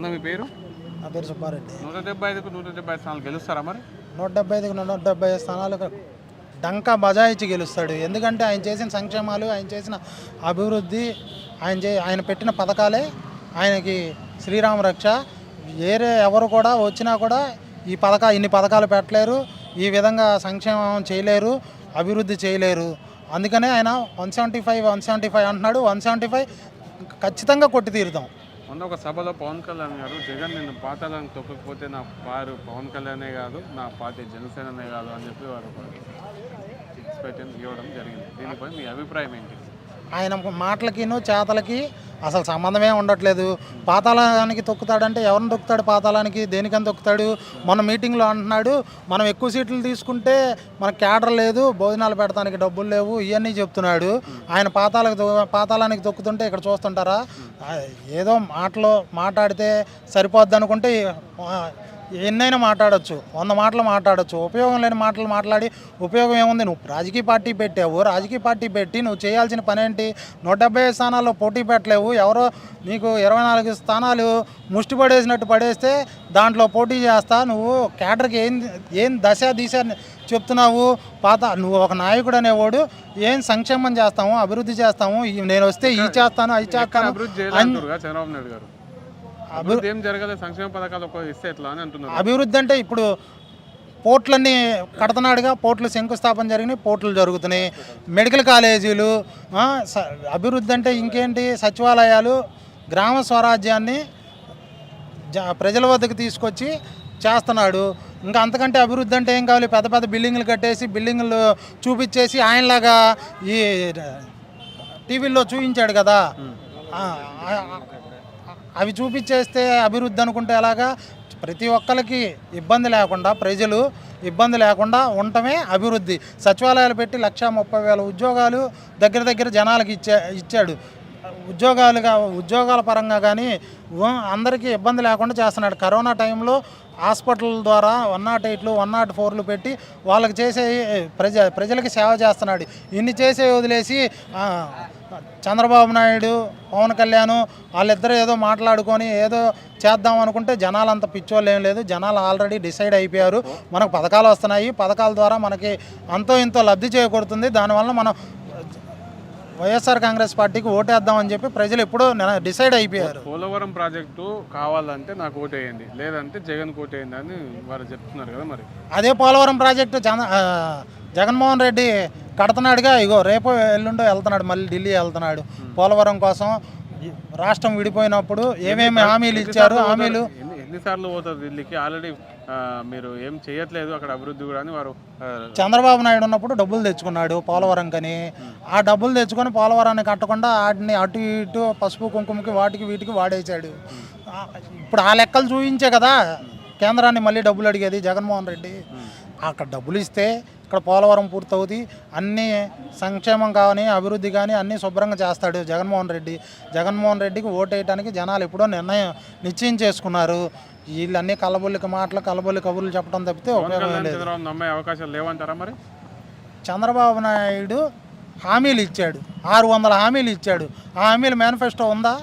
ఉన్న మీ పేరు? నా పేరు సుబ్బారెడ్డి. నూట డెబ్బై ఐదుకు నూట డెబ్బై ఐదు స్థానాలు గెలుస్తారా మరి? నూట డెబ్బై ఐదుకి నూట డెబ్బై ఐదు స్థానాలకు డంకా బజాయిచ్చి గెలుస్తాడు. ఎందుకంటే ఆయన చేసిన సంక్షేమాలు ఆయన చేసిన అభివృద్ధి ఆయన చే ఆయన పెట్టిన పథకాలే ఆయనకి శ్రీరామ రక్ష. వేరే ఎవరు కూడా వచ్చినా కూడా ఈ పథకా ఇన్ని పథకాలు పెట్టలేరు. ఈ విధంగా సంక్షేమం చేయలేరు అభివృద్ధి చేయలేరు. అందుకనే ఆయన one seventy five one seventy five అంటున్నాడు. వన్ సెవెంటీ ఫైవ్ ఖచ్చితంగా కొట్టి తీరుతాం. మొన్న ఒక సభలో పవన్ కళ్యాణ్ గారు జగన్ నేను పాతాలను తొక్కకపోతే నా పారు పవన్ కళ్యాణే కాదు నా పార్టీ జనసేననే కాదు అని చెప్పి వారు ఎక్స్పెక్ట్ ఇవ్వడం జరిగింది. దీనిపై మీ అభిప్రాయం ఏంటి? ఆయన మాటలకిను చేతలకి అసలు సంబంధమే ఉండట్లేదు. పాతాళానికి తొక్కుతాడంటే ఎవరిని తొక్కుతాడు? పాతాళానికి దేనికని తొక్కుతాడు? మన మీటింగ్లో అంటున్నాడు మనం ఎక్కువ సీట్లు తీసుకుంటే మన క్యాడర్ లేదు భోజనాలు పెడతానికి డబ్బులు లేవు ఇవన్నీ చెప్తున్నాడు. ఆయన పాతాలకు పాతాళానికి తొక్కుతుంటే ఇక్కడ చూస్తుంటారా? ఏదో మాటలో మాట్లాడితే సరిపోద్ది అనుకుంటే ఎన్నైనా మాట్లాడొచ్చు. వంద మాటలు మాట్లాడొచ్చు. ఉపయోగం లేని మాటలు మాట్లాడి ఉపయోగం ఏముంది? నువ్వు రాజకీయ పార్టీ పెట్టావు. రాజకీయ పార్టీ పెట్టి నువ్వు చేయాల్సిన పని ఏంటి నూట డెబ్బై స్థానాల్లో పోటీ పెట్టలేవు. ఎవరో నీకు ఇరవై నాలుగు స్థానాలు ముష్టి పడేసినట్టు పడేస్తే దాంట్లో పోటీ చేస్తా. నువ్వు కేటర్కి ఏం ఏం దశ దిశ చెప్తున్నావు? పాత నువ్వు ఒక నాయకుడు అనేవాడు ఏం సంక్షేమం చేస్తాము? అభివృద్ధి చేస్తాము? నేను వస్తే ఈ చేస్తాను అవి చేస్తాను చంద్రబాబు నాయుడు గారు. అభివృద్ధి ఏం జరగలేదు సంక్షేమ పథకాలు ఒక ఇస్తే ఎట్లా అని అంటున్నారు. అభివృద్ధి అంటే ఇప్పుడు పోర్ట్లన్నీ కడుతున్నాడుగా పోర్ట్లు శంకుస్థాపన జరిగినాయి పోర్ట్లు జరుగుతున్నాయి. మెడికల్ కాలేజీలు అభివృద్ధి అంటే ఇంకేంటి? సచివాలయాలు గ్రామ స్వరాజ్యాన్ని జ ప్రజల వద్దకు తీసుకొచ్చి చేస్తున్నాడు. ఇంకా అంతకంటే అభివృద్ధి అంటే ఏం కావాలి? పెద్ద పెద్ద బిల్డింగ్లు కట్టేసి బిల్డింగ్లు చూపించేసి ఆయనలాగా ఈ టీవీల్లో చూపించాడు కదా. అవి చూపించేస్తే అభివృద్ధి అనుకుంటే ఎలాగా? ప్రతి ఒక్కరికి ఇబ్బంది లేకుండా ప్రజలు ఇబ్బంది లేకుండా ఉండటమే అభివృద్ధి. సచివాలయాలు పెట్టి లక్ష ముప్పై వేల ఉద్యోగాలు దగ్గర దగ్గర జనాలకి ఇచ్చే ఇచ్చాడు. ఉద్యోగాలుగా ఉద్యోగాల పరంగా కానీ అందరికీ ఇబ్బంది లేకుండా చేస్తున్నాడు. కరోనా టైంలో హాస్పిటల్ ద్వారా వన్ నాట్ ఎయిట్లు వన్ నాట్ ఫోర్లు పెట్టి వాళ్ళకి చేసే ప్రజ ప్రజలకి సేవ చేస్తున్నాడు. ఇన్ని చేసే వదిలేసి చంద్రబాబు నాయుడు పవన్ కళ్యాణ్ వాళ్ళిద్దరూ ఏదో మాట్లాడుకొని ఏదో చేద్దాం అనుకుంటే జనాలు అంత పిచ్చోళ్ళు ఏం లేదు. జనాలు ఆల్రెడీ డిసైడ్ అయిపోయారు. మనకు పథకాలు వస్తున్నాయి. పథకాల ద్వారా మనకి అంతో ఇంతో లబ్ధి చేకూరుతుంది. దానివల్ల మనం వైఎస్ఆర్ కాంగ్రెస్ పార్టీకి ఓటేద్దామని చెప్పి ప్రజలు ఎప్పుడో డిసైడ్ అయిపోయారు. పోలవరం ప్రాజెక్టు కావాలంటే నాకు ఓటేయండి. లేదంటే జగన్ ఓటేయండి అని వారు చెప్తున్నారు కదా మరి. అదే పోలవరం ప్రాజెక్టు జగన్మోహన్ రెడ్డి కడుతున్నాడుగా ఇగో రేపు ఎల్లుండో వెళ్తున్నాడు మళ్ళీ ఢిల్లీ వెళ్తున్నాడు. పోలవరం కోసం రాష్ట్రం విడిపోయినప్పుడు ఏమేమి హామీలు ఇచ్చారు? హామీలు? ఎన్ని ఎన్నిసార్లు పోతారు ఢిల్లీకి? ఆల్రెడీ మీరు ఏం చేయట్లేదు అక్కడ అభివృద్ధి కూడా అని వారు చంద్రబాబు నాయుడు ఉన్నప్పుడు డబ్బులు తెచ్చుకున్నాడు పోలవరం కని. ఆ డబ్బులు తెచ్చుకొని పోలవరాన్ని కట్టకుండా వాటిని అటు ఇటు పసుపు కుంకుమకి వాటికి వీటికి వాడేశాడు. ఇప్పుడు ఆ లెక్కలు చూపించే కదా. కేంద్రాన్ని మళ్ళీ డబ్బులు అడిగేది జగన్మోహన్ రెడ్డి. అక్కడ డబ్బులు ఇస్తే ఇక్కడ పోలవరం పూర్తవుతుంది అన్ని సంక్షేమం కానీ అభివృద్ధి కానీ అన్నీ శుభ్రంగా చేస్తాడు జగన్మోహన్ రెడ్డి. జగన్మోహన్ రెడ్డికి ఓటేయడానికి జనాలు ఎప్పుడో నిర్ణయం నిశ్చయం చేసుకున్నారు. వీళ్ళన్నీ కలబొల్లికి మాటలు కలబొల్లి కబుర్లు చెప్పడం తప్పితే ఉపయోగం లేదు. చంద్రబాబు నమ్మే అవకాశాలు లేవంటారా మరి? చంద్రబాబు నాయుడు హామీలు ఇచ్చాడు. ఆరు వందల హామీలు ఇచ్చాడు. ఆ హామీలు మేనిఫెస్టో ఉందా?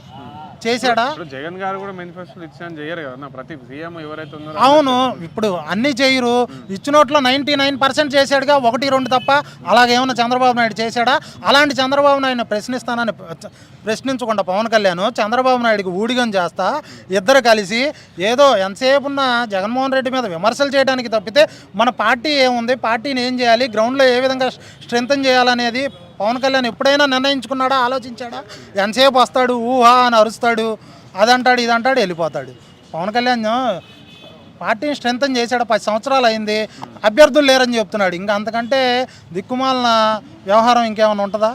చేశాడా? జగన్ గారు కూడా మేనిఫెస్టోలు ఇచ్చాను చేయరు కదా. ప్రతి సీఎం ఎవరైతే ఉన్నారో అవును. ఇప్పుడు అన్ని చేయరు. ఇచ్చినోట్లో నైంటీ నైన్ పర్సెంట్ చేశాడుగా ఒకటి రెండు తప్ప అలాగేమన్నా చంద్రబాబు నాయుడు చేశాడా? అలాంటి చంద్రబాబు నాయుడు ప్రశ్నిస్తానని ప్ర- ప్రశ్నించకుండా పవన్ కళ్యాణ్ చంద్రబాబు నాయుడుకి ఊడిగం చేస్తా ఇద్దరు కలిసి ఏదో ఎంతసేపు ఉన్న జగన్మోహన్ రెడ్డి మీద విమర్శలు చేయడానికి తప్పితే మన పార్టీ ఏముంది? పార్టీని ఏం చేయాలి? గ్రౌండ్లో ఏ విధంగా స్ట్రెంగ్తన్ చేయాలనేది పవన్ కళ్యాణ్ ఎప్పుడైనా నిర్ణయించుకున్నాడా ఆలోచించాడా? ఎంతసేపు వస్తాడు ఊహా అని అరుస్తాడు అదంటాడు ఇదంటాడు వెళ్ళిపోతాడు. పవన్ కళ్యాణ్ పార్టీని స్ట్రెంగ్తన్ చేశాడు పది సంవత్సరాలు అయింది అభ్యర్థులు లేరని చెప్తున్నాడు. ఇంకా అంతకంటే దిక్కుమాలిన వ్యవహారం ఇంకేమైనా ఉంటుందా?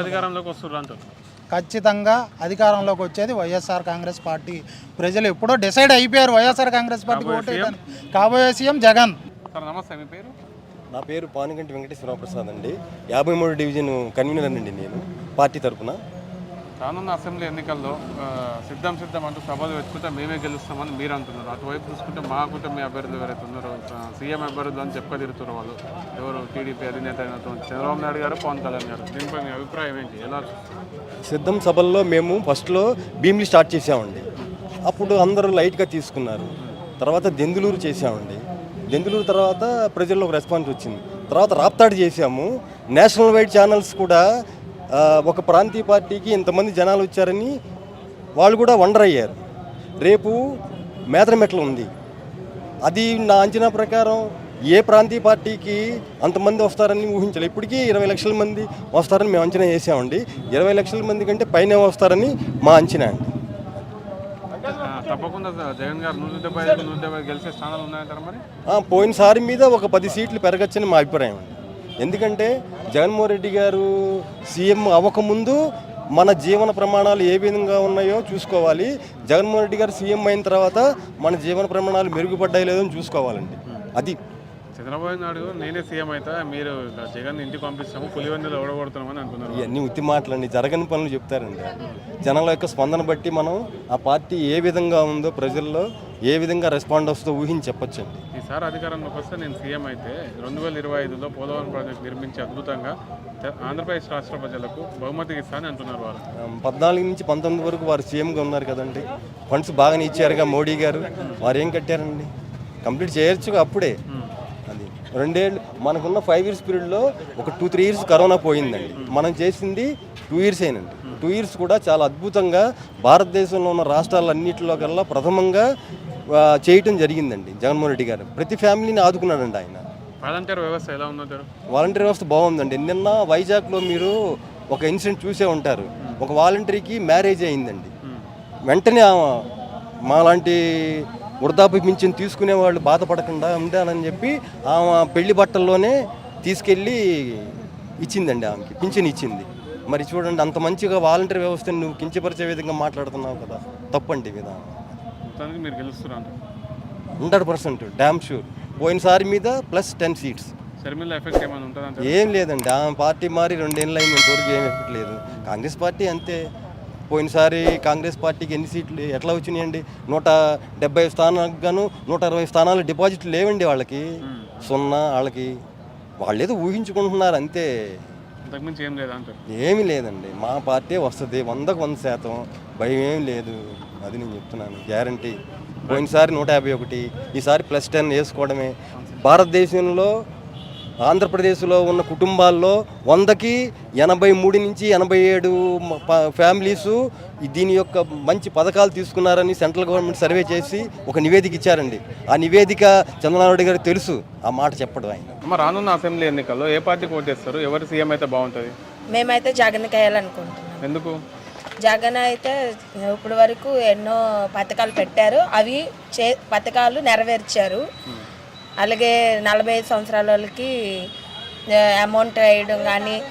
అధికారంలోకి వస్తున్నారు ఖచ్చితంగా అధికారంలోకి వచ్చేది వైఎస్ఆర్ కాంగ్రెస్ పార్టీ. ప్రజలు ఎప్పుడో డిసైడ్ అయిపోయారు వైఎస్ఆర్ కాంగ్రెస్ పార్టీకి ఓటేయడానికి కాబోయే సీఎం జగన్. సార్ నమస్తే మీ పేరు? నా పేరు పానుగంటి వెంకటేశ్వర ప్రసాద్ అండి. యాభై మూడు డివిజన్ కన్వీనర్ అండి నేను పార్టీ తరపున. రానున్న అసెంబ్లీ ఎన్నికల్లో సిద్ధం సిద్ధం అంటూ సభలు పెట్టుకుంటే మేమే గెలుస్తామని మీరు అంటున్నారు. అటువైపు చూసుకుంటే మా కూటమి అభ్యర్థులు ఎవరైతే ఉన్నారో సీఎం అభ్యర్థులు అని చెప్పుకదిరుతున్నారు వాళ్ళు. ఎవరు? టీడీపీ అధినేత అయినటువంటి చంద్రబాబు నాయుడు గారు పవన్ కళ్యాణ్ గారు. దీనిపై మీ అభిప్రాయం ఏంటి? ఎలా? సిద్ధం సభల్లో మేము ఫస్ట్లో భీమిలి స్టార్ట్ చేసామండి అప్పుడు అందరూ లైట్గా తీసుకున్నారు. తర్వాత దెందులూరు చేసామండి బెంగళూరు తర్వాత ప్రజల్లో ఒక రెస్పాన్స్ వచ్చింది. తర్వాత రాప్తాడు చేశాము. నేషనల్ వైడ్ ఛానల్స్ కూడా ఒక ప్రాంతీయ పార్టీకి ఇంతమంది జనాలు వచ్చారని వాళ్ళు కూడా వండర్ అయ్యారు. రేపు మేదరమెట్ల ఉంది. అది నా అంచనా ప్రకారం ఏ ప్రాంతీయ పార్టీకి అంతమంది వస్తారని ఊహించలేదు ఇప్పటికీ ఇరవై లక్షల మంది వస్తారని మేము అంచనా వేసామండి. ఇరవై లక్షల మంది కంటే పైన వస్తారని మా అంచనా అండి. తప్పకుండా సార్. జగన్ గారు నూట డెబ్బై ఐదు నూట డెబ్బై గెలిచే స్థానాలు ఉన్నాయంటారా మరి? పోయినసారి మీద ఒక పది సీట్లు పెరగచ్చని మా అభిప్రాయం అండి. ఎందుకంటే జగన్మోహన్ రెడ్డి గారు సీఎం అవ్వకముందు మన జీవన ప్రమాణాలు ఏ విధంగా ఉన్నాయో చూసుకోవాలి. జగన్మోహన్ రెడ్డి గారు సీఎం అయిన తర్వాత మన జీవన ప్రమాణాలు మెరుగుపడ్డాయి లేదో చూసుకోవాలండి. అది. చంద్రబాబు నాయుడు నేనే సీఎం అయితే మీరు జగన్ ఇంటికి పంపిస్తాము పులివెందులు ఓడగొడుతున్నామని అనుకున్నారు. ఇవన్నీ ఉత్తి మాటలండి జరగని పనులు చెప్తారండి జనాల యొక్క స్పందన బట్టి మనం ఆ పార్టీ ఏ విధంగా ఉందో ప్రజల్లో ఏ విధంగా రెస్పాండ్ వస్తుందో ఊహించి చెప్పొచ్చండి. ఈసారి అధికారంలోకి వస్తే నేను సీఎం అయితే రెండు వేల ఇరవై ఐదులో పోలవరం ప్రాజెక్ట్ నిర్మించి అద్భుతంగా ఆంధ్రప్రదేశ్ రాష్ట్ర ప్రజలకు బహుమతి ఇస్తానని అంటున్నారు ఆ, పద్నాలుగు నుంచి పంతొమ్మిది వరకు వారు సీఎంగా ఉన్నారు కదండి. ఫండ్స్ బాగానే ఇచ్చారుగా మోడీ గారు. వారు ఏం కట్టారండి? కంప్లీట్ చేయొచ్చు అప్పుడే. రెండేళ్ళు మనకున్న ఫైవ్ ఇయర్స్ పీరియడ్లో ఒక టూ త్రీ ఇయర్స్ కరోనా పోయిందండి. మనం చేసింది టూ ఇయర్స్ అయినండి. టూ ఇయర్స్ కూడా చాలా అద్భుతంగా భారతదేశంలో ఉన్న రాష్ట్రాలన్నింటిలో కల్లా ప్రథమంగా చేయటం జరిగిందండి జగన్మోహన్ రెడ్డి గారు. ప్రతి ఫ్యామిలీని ఆదుకున్నాడండి ఆయన. వాలంటీర్ వ్యవస్థ ఎలా ఉందంటారు వాలంటీర్ వ్యవస్థ బాగుందండి. నిన్న వైజాగ్లో మీరు ఒక ఇన్సిడెంట్ చూసే ఉంటారు. ఒక వాలంటీర్కి మ్యారేజ్ అయిందండి. వెంటనే మాలాంటి వృద్ధాప్య పింఛన్ తీసుకునే వాళ్ళు బాధపడకుండా ఉండాలని చెప్పి ఆమె పెళ్ళి బట్టల్లోనే తీసుకెళ్ళి ఇచ్చిందండి ఆమెకి పింఛన్ ఇచ్చింది. మరి చూడండి అంత మంచిగా వాలంటీర్ వ్యవస్థని నువ్వు కించపరిచే విధంగా మాట్లాడుతున్నావు కదా తప్పండి విధానం. మొత్తానికి మీరు గెలుస్తున్నారు హండ్రెడ్ పర్సెంట్ డ్యామ్ షూర్ పోయినసారి మీద ప్లస్ టెన్ సీట్స్. ఎఫెక్ట్ ఏం లేదండి ఆ పార్టీ మారి రెండేళ్ళు అయింది ఇంతవరకు ఏం ఎక్కట్లేదు కాంగ్రెస్ పార్టీ అంతే. పోయినసారి కాంగ్రెస్ పార్టీకి ఎన్ని సీట్లు ఎట్లా వచ్చినాయండి? నూట డెబ్బై స్థానాలకు గాను నూట అరవై స్థానాలు డిపాజిట్లు లేవండి వాళ్ళకి. సున్నా వాళ్ళకి. వాళ్ళేదో ఊహించుకుంటున్నారు అంతే. ఏమీ లేదండి. మా పార్టీ వస్తుంది వందకు వంద శాతం. భయం ఏం లేదు. అది నేను చెప్తున్నాను గ్యారంటీ. పోయినసారి నూట యాభై ఒకటి ఈసారి ప్లస్ టెన్ వేసుకోవడమే. భారతదేశంలో ఆంధ్రప్రదేశ్లో ఉన్న కుటుంబాల్లో వందకి ఎనభై మూడు నుంచి ఎనభై ఏడు ఫ్యామిలీసు దీని యొక్క మంచి పథకాలు తీసుకున్నారని సెంట్రల్ గవర్నమెంట్ సర్వే చేసి ఒక నివేదిక ఇచ్చారండి. ఆ నివేదిక చంద్రబాబు నాయుడు గారికి తెలుసు. ఆ మాట చెప్పడం ఆయన. రానున్న అసెంబ్లీ ఎన్నికల్లో ఏ పార్టీకి ఓటేస్తారు ఎవరు సీఎం అయితే బాగుంటుంది? మేమైతే జగన్కి వేయాలనుకుంటున్నాం. ఎందుకు? జగన్ అయితే ఇప్పుడు వరకు ఎన్నో పథకాలు పెట్టారు. అవి చే పథకాలు నెరవేర్చారు. అలాగే నలభై ఐదు సంవత్సరాల వాళ్ళకి అమౌంట్ వేయడం కానీ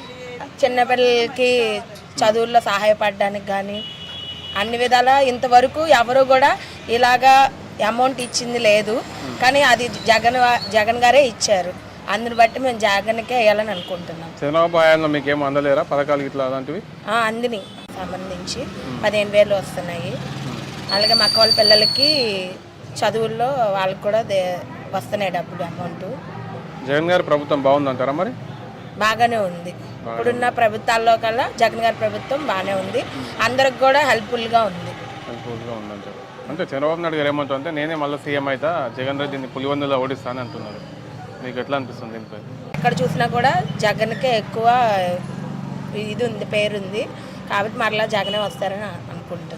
చిన్నపిల్లలకి చదువుల్లో సహాయపడడానికి కానీ అన్ని విధాల ఇంతవరకు ఎవరు కూడా ఇలాగా అమౌంట్ ఇచ్చింది లేదు. కానీ అది జగన్ జగన్ గారే ఇచ్చారు. అందుని బట్టి మేము జగన్కే వేయాలని అనుకుంటున్నాం. చంద్రబాబు హయాంలో మీకు ఏం అందలేరా? పథకాలు ఇట్లా అలాంటివి? అందిని సంబంధించి. పదిహేను వేలు వస్తున్నాయి. అలాగే మా వాళ్ళ పిల్లలకి చదువుల్లో వాళ్ళకి కూడా దే- వస్తున్నాయి డబ్బులు అమౌంట్. జగన్ గారి ప్రభుత్వం బాగుందంటారా మరి? బాగానే ఉంది. ఇప్పుడున్న ప్రభుత్వాల్లో కల్లా జగన్ గారి ప్రభుత్వం బాగానే ఉంది. అందరికి కూడా హెల్ప్ఫుల్గా ఉంది. హెల్ప్ఫుల్గా ఉందంటారు అంటే చంద్రబాబు నాయుడు గారు ఏమంటారు అంటే నేనే మళ్ళీ సీఎం అయితే జగన్ రెడ్డిని పులివెందులో ఓడిస్తాను అంటున్నారు. మీకు ఎట్లా అనిపిస్తుంది దీనిపై? ఎక్కడ చూసినా కూడా జగన్కే ఎక్కువ ఇది ఉంది పేరుంది. కాబట్టి మరలా జగనే వస్తారని అనుకుంటున్నాను.